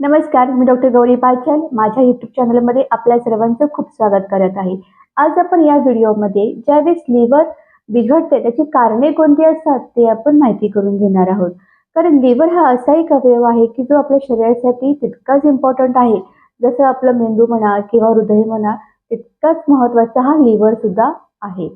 नमस्कार मी डॉक्टर गौरी पाचल. माझ्या यूट्यूब चॅनलमध्ये आपल्या सर्वांचं खूप स्वागत करत आहे. आज आपण या व्हिडिओमध्ये ज्यावेळेस लिव्हर बिघडते त्याची कारणे कोणती असतात ते आपण माहिती करून घेणार आहोत. कारण लिव्हर हा असा एक अवयव आहे की जो आपल्या शरीरासाठी तितकाच इम्पॉर्टंट आहे. जसं आपलं मेंदू म्हणा किंवा हृदय म्हणा तितकाच महत्त्वाचा हा लिव्हर सुद्धा आहे.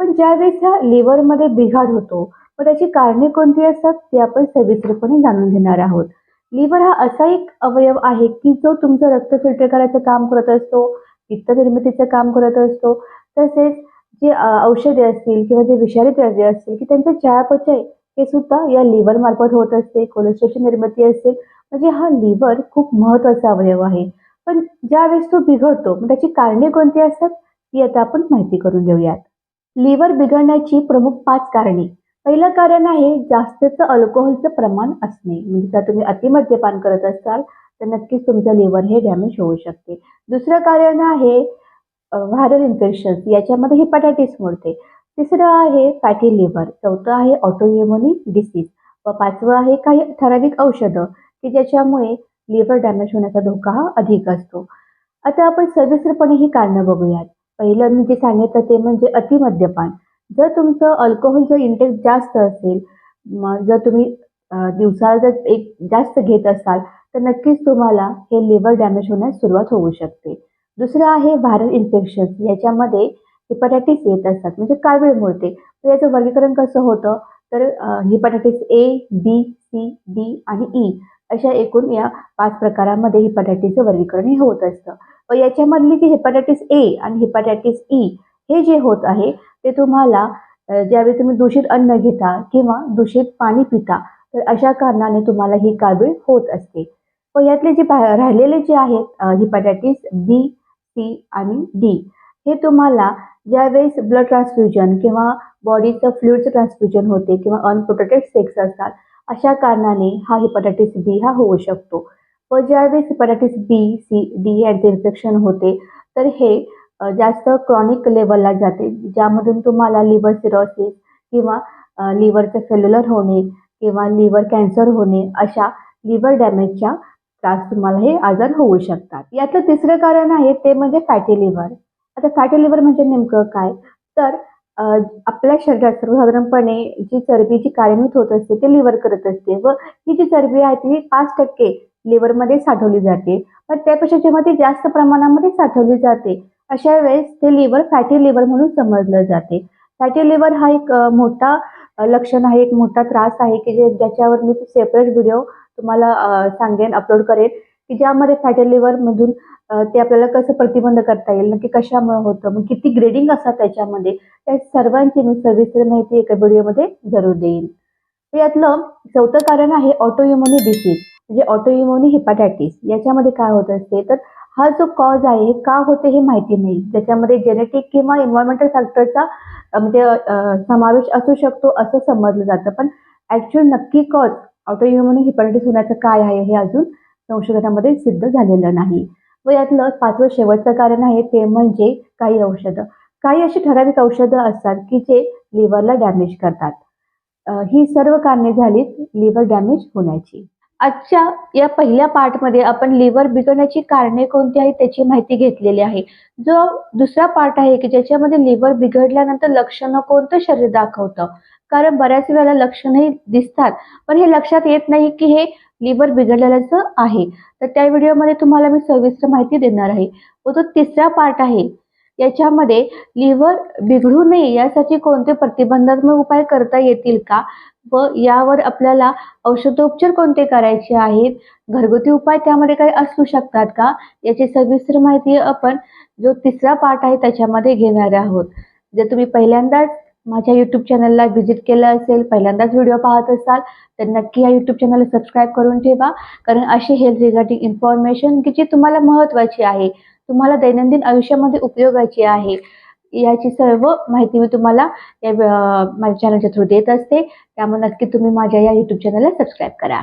पण ज्यावेळेस ह्या लिव्हरमध्ये बिघाड होतो मग त्याची कारणे कोणती असतात ते आपण सविस्तरपणे जाणून घेणार आहोत. लिव्हर हा असा एक अवयव आहे की जो तुमचं रक्त फिल्टर करायचं काम करत असतो पित्त निर्मितीचं काम करत असतो. तसेच जे औषधे असतील किंवा जे विषारी द्रव्य असतील की त्यांचं चयापचय हे सुद्धा या लिव्हर मार्फत होत असते कोलेस्ट्रॉलची निर्मिती असते म्हणजे हा लिव्हर खूप महत्त्वाचा अवयव आहे. पण ज्यावेळेस तो बिघडतो मग त्याची कारणे कोणती असतात? ती आता आपण माहिती करून घेऊयात. लिव्हर बिघडण्याची प्रमुख पाच कारणे. पहिलं कारण आहे जास्तचं अल्कोहोलचं प्रमाण असणे. म्हणजे जर तुम्ही अतिमद्यपान करत असाल तर नक्कीच तुमचं लिव्हर हे डॅमेज होऊ शकते. दुसरं कारण आहे व्हायरल इन्फेक्शन याच्यामध्ये हिपॅटायटिस मोडते. तिसरं आहे फॅटी लिव्हर चौथं आहे ऑटोइम्युनी डिसीज व पाचवं आहे काही ठराविक औषधं की ज्याच्यामुळे लिव्हर डॅमेज होण्याचा धोका हा अधिक असतो. आता आपण सविस्तरपणे ही कारणं बघूयात. पहिलं मी जे सांगितलं ते म्हणजे अतिमद्यपान जर तुमचं अल्कोहोलचं इंटेक जास्त असेल मग जर तुम्ही दिवसाला जर एक जास्त घेत असाल तर नक्कीच तुम्हाला हे लिव्हर डॅमेज होण्यास सुरुवात होऊ शकते. दुसरं आहे व्हायरल इन्फेक्शन्स याच्यामध्ये हिपॅटायटिस येत असतात. म्हणजे कावीळ मोडते तर याचं वर्गीकरण कसं होतं? तर hepatitis A B C D आणि ई अशा एकूण या पाच प्रकारामध्ये हिपॅटायटिसचं वर्गीकरण हे होत असतं. व याच्यामधली जी हिपॅटायटिस ए आणि हिपॅटायटिस ई e हे जे होत आहे ते तुम्हाला ज्यावेळी तुम्ही दूषित अन्न घेता किंवा दूषित पाणी पिता तर अशा कारणाने तुम्हाला ही कावीळ होत असते. व यातले जे राहिलेले जे आहेत हिपॅटायटिस बी सी आणि डी हे तुम्हाला ज्यावेळेस ब्लड ट्रान्सफ्युजन किंवा बॉडीचं फ्लुइडचं ट्रान्सफ्युजन होते किंवा अनप्रोटेक्टेड सेक्स असतात अशा कारणाने हा हिपॅटायटिस बी हा होऊ शकतो. व ज्यावेळेस हिपॅटायटिस बी सी डी यांचे इन्फेक्शन होते तर हे जास्त क्रॉनिक लेवलला जाते. ज्यामधून तुम्हाला लिव्हर सिरोसिस किंवा लिव्हरचं फेल्युलर होणे किंवा लिव्हर कॅन्सर होणे अशा लिव्हर डॅमेजच्या त्रास तुम्हाला हे आजार होऊ शकतात. यातलं तिसरं कारण आहे ते म्हणजे फॅटी लिव्हर आता फॅटी लिव्हर म्हणजे नेमकं काय? तर आपल्या शरीरात सर्वसाधारणपणे जी चरबी जी कार्यान्वित होत असते ते लिव्हर करत असते व ही जी चरबी आहे ती पाच टक्के लिव्हरमध्ये साठवली जाते. पण त्यापेक्षा जेव्हा ती जास्त प्रमाणामध्ये साठवली जाते अशा वेळेस ते लिव्हर फॅटी लिव्हर म्हणून समजलं जाते. फॅटी लिव्हर हा एक मोठा लक्षण आहे एक मोठा त्रास आहे की जे ज्याच्यावर मी सेपरेट व्हिडिओ तुम्हाला सांगेन अपलोड करेन की ज्यामध्ये फॅटी लिव्हरमधून ते आपल्याला कसं प्रतिबंध करता येईल नक्की कशामुळे होतं मग किती ग्रेडिंग असतात त्याच्यामध्ये त्या सर्वांची मी सविस्तर माहिती एका व्हिडिओमध्ये जरूर देईन. यातलं चौथं कारण आहे ऑटोइम्युनी डिसीज म्हणजे ऑटोइम्युनी हिपॅटायटिस याच्यामध्ये काय होत असते तर हा जो कॉज आहे हे का होते हे माहिती नाही. ज्याच्यामध्ये जेनेटिक किंवा एन्व्हायरमेंटल फॅक्टरचा म्हणजे समावेश असू शकतो असं समजलं जातं. पण ऍक्च्युअल नक्की कॉज ऑटोइम्युनी हिपॅटायटिस होण्याचं काय आहे हे अजून संशोधनामध्ये सिद्ध झालेलं नाही. व यातलं पाचवं शेवटचं कारण आहे ते म्हणजे काही औषधं. काही अशी ठराविक औषधं असतात की जे लिव्हरला डॅमेज करतात. ही सर्व कारणे झालीत लिव्हर डॅमेज होण्याची. आजच्या या पहिल्या पार्टमध्ये आपण लिव्हर बिघडण्याची कारणे कोणती आहेत त्याची माहिती घेतलेली आहे. जो दुसरा पार्ट आहे की ज्याच्यामध्ये लिव्हर बिघडल्यानंतर लक्षणं कोणतं शरीर दाखवतं? कारण बऱ्याच वेळेला लक्षणंही दिसतात पण हे लक्षात येत नाही की हे लिव्हर बिघडलेल्याचं आहे. तर त्या व्हिडिओमध्ये तुम्हाला मी सविस्तर माहिती देणार आहे. व तो तिसरा पार्ट आहे याच्यामध्ये लिव्हर बिघडू नये यासाठी कोणते प्रतिबंधात्मक उपाय करता येतील का? व यावर आपल्याला औषधोपचार कोणते करायचे आहेत? घरगुती उपाय त्यामध्ये काही असू शकतात का? याची सविस्तर माहिती आपण जो तिसरा पार्ट आहे त्याच्यामध्ये घेणार आहोत. जर तुम्ही पहिल्यांदाच माझ्या यूट्यूब चॅनलला व्हिजिट केलं असेल पहिल्यांदाच व्हिडिओ पाहत असाल तर नक्की या यूट्यूब चॅनलला सबस्क्राईब करून ठेवा. कारण अशी हेल्थ रिगार्डिंग इन्फॉर्मेशन की जी तुम्हाला महत्त्वाची आहे. तुम्हाला दैनंदिन आयुष्यामध्ये उपयोगाची आहे. याची सर्व माहिती मी तुम्हाला या माझ्या चॅनलच्या थ्रू देत असते. त्यामुळे नक्की तुम्ही माझ्या या यूट्यूब चॅनलला सबस्क्राईब करा.